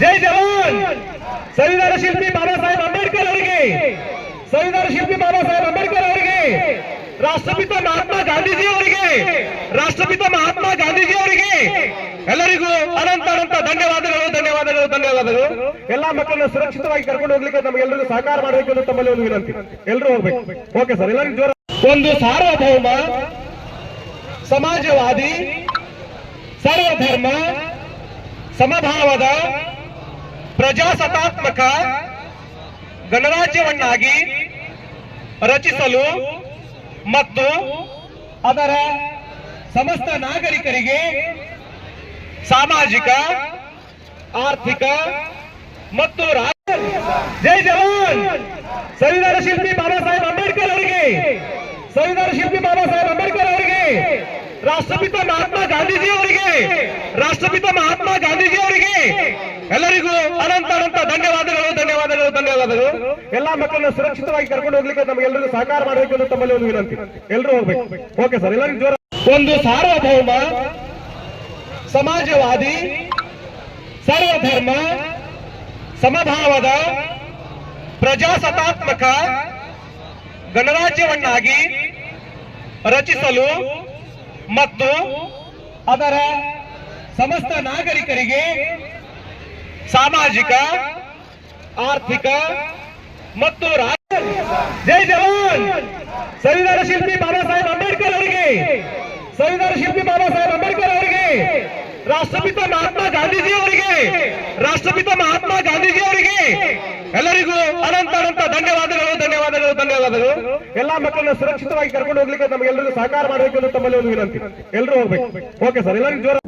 ಜೈ ಜವಾನ್! ಸಂವಿಧಾನ ಶಿಲ್ಪಿ ಬಾಬಾ ಸಾಹೇಬ್ ಅಂಬೇಡ್ಕರ್ ಅವರಿಗೆ! ಸಂವಿಧಾನ ಶಿಲ್ಪಿ ಬಾಬಾ ಸಾಹೇಬ್ ಅಂಬೇಡ್ಕರ್ ಅವರಿಗೆ! ರಾಷ್ಟ್ರಪಿತ ಮಹಾತ್ಮ ಗಾಂಧೀಜಿ ಅವರಿಗೆ! ರಾಷ್ಟ್ರಪಿತ ಮಹಾತ್ಮ ಗಾಂಧೀಜಿ ಅವರಿಗೆ! ಎಲ್ಲರಿಗೂ ಅನಂತ ಅನಂತ ಧನ್ಯವಾದಗಳು ಧನ್ಯವಾದಗಳು ಧನ್ಯವಾದಗಳು. ಎಲ್ಲಾ ಮಕ್ಕಳನ್ನು ಸುರಕ್ಷಿತವಾಗಿ ಕರ್ಕೊಂಡು ಹೋಗ್ಲಿಕ್ಕೆ ನಮಗೆಲ್ಲರಿಗೂ ಸಹಕಾರ ಮಾಡಬೇಕು ಅಂತ ತಮ್ಮಲ್ಲಿ ಒಂದು ವಿನಂತಿ. ಎಲ್ಲರೂ ಹೋಗ್ಬೇಕು. ಓಕೆ ಸರ್ ಎಲ್ಲರಿಗೂ ಜೋರ ಒಂದು ಸಾರ್ವಭೌಮ, ಸಮಾಜವಾದಿ, ಸರ್ವಧರ್ಮ ಸಮಭಾವದ ಪ್ರಜಾಸತ್ತಾತ್ಮಕ ಗಣರಾಜ್ಯವನ್ನಾಗಿ ರಚಿಸಲು ಮತ್ತು ಅದರ ಸಮಸ್ತ ನಾಗರಿಕರಿಗೆ ಸಾಮಾಜಿಕ, ಆರ್ಥಿಕ ಮತ್ತು ರಾಜ್ಯ ಜೈ ಜವಾನ್! ಸಂವಿಧಾನ ಶಿಲ್ಪಿ ಬಾಬಾ ಸಾಹೇಬ್ ಅಂಬೇಡ್ಕರ್ ಅವರಿಗೆ! ಸಂವಿಧಾನ ಶಿಲ್ಪಿ ಬಾಬಾ ಸಾಹೇಬ್ ಅಂಬೇಡ್ಕರ್ ಅವರಿಗೆ! ರಾಷ್ಟ್ರಪಿತ ಮಹಾತ್ಮ ಗಾಂಧೀಜಿ ಅವರಿಗೆ! ರಾಷ್ಟ್ರಪಿತ ಮಹಾತ್ಮ ಗಾಂಧೀಜಿ ಅವರಿಗೆ ಎಲ್ಲರಿಗೂ ಅನಂತ ಅನಂತ ಧನ್ಯವಾದಗಳು ಧನ್ಯವಾದಗಳು ಧನ್ಯವಾದಗಳು. ಎಲ್ಲಾ ಮಕ್ಕಳನ್ನ ಸುರಕ್ಷಿತವಾಗಿ ಕರ್ಕೊಂಡು ಹೋಗ್ಲಿಕ್ಕೆ ನಮಗೆಲ್ಲರಿಗೂ ಸಹಕಾರ ಮಾಡಬೇಕು ಅಂತ ತಮ್ಮಲ್ಲಿ ಒಂದು ವಿನಂತಿ. ಎಲ್ಲರೂ ಹೋಗ್ಬೇಕು. ಓಕೆ ಸರ್, ಎಲ್ಲರಿಗೂ ಜೋರ ಒಂದು ಸಾರ್ವಭೌಮ, ಸಮಾಜವಾದಿ, ಸರ್ವಧರ್ಮ, ಸಮಭಾವದ, ಪ್ರಜಾಸತ್ತಾತ್ಮಕ, ಗಣರಾಜ್ಯವನ್ನಾಗಿ ರಚಿಸಲು ಮತ್ತು ಅದರ ಸಮಸ್ತ ನಾಗರಿಕರಿಗೆ ಸಾಮಾಜಿಕ, ಆರ್ಥಿಕ ಮತ್ತು ರಾಜ್ಯ ಜೈ ಜವಾನ್! ಸಂವಿಧಾನ ಶಿಲ್ಪಿ ಬಾಬಾ ಸಾಹೇಬ್ ಅಂಬೇಡ್ಕರ್ ಅವರಿಗೆ! ಸಂವಿಧಾನ ಶಿಲ್ಪಿ ಬಾಬಾ ಸಾಹೇಬ್ ಅಂಬೇಡ್ಕರ್ ಅವರಿಗೆ! ರಾಷ್ಟ್ರಪಿತ ಮಹಾತ್ಮ ಗಾಂಧೀಜಿ ಅವರಿಗೆ! ರಾಷ್ಟ್ರಪಿತ ಮಹಾತ್ಮ ಗಾಂಧೀಜಿ ಅವರಿಗೆ! ಎಲ್ಲರಿಗೂ ಅನಂತ ಅನಂತ ಧನ್ಯವಾದಗಳು ಧನ್ಯವಾದಗಳು ಧನ್ಯವಾದಗಳು. ಎಲ್ಲಾ ಮಕ್ಕಳನ್ನ ಸುರಕ್ಷಿತವಾಗಿ ಕರ್ಕೊಂಡು ಹೋಗ್ಲಿಕ್ಕೆ ನಮಗೆಲ್ಲರಿಗೂ ಸಹಕಾರ ಮಾಡಬೇಕು ಅಂತ ತಮ್ಮಲ್ಲಿ ಒಂದು ವಿನಂತಿ. ಎಲ್ಲರೂ ಹೋಗ್ಬೇಕು. ಓಕೆ ಸರ್, ಎಲ್ಲರಿಗೂ ಜೋರ